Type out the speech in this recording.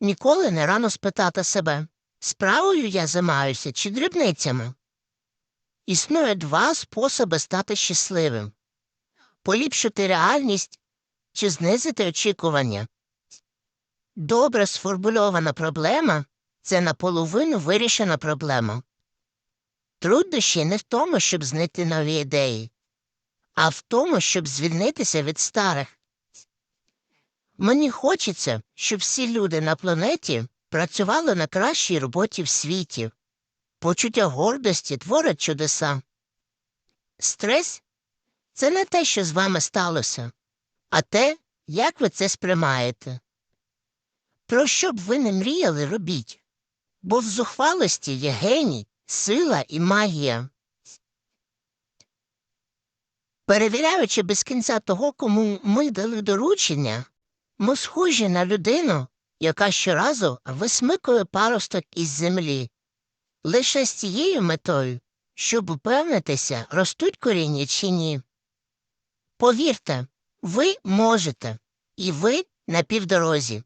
Ніколи не рано спитати себе, справою я займаюся чи дрібницями. Існує два способи стати щасливим поліпшити реальність чи знизити очікування. Добре сформульована проблема це наполовину вирішена проблема. Труднощі не в тому, щоб знайти нові ідеї, а в тому, щоб звільнитися від старих. Мені хочеться, щоб всі люди на планеті працювали на кращій роботі в світі. Почуття гордості творить чудеса. Стрес це не те, що з вами сталося, а те, як ви це сприймаєте. Про що б ви не мріяли, робіть, бо в зухвалості є геній, сила і магія. Перевіряючи без кінця того, кому ми дали доручення, ми схожі на людину, яка щоразу висмикує паросток із землі. Лише з цією метою, щоб упевнитися, ростуть коріння чи ні. Повірте, ви можете, і ви на півдорозі.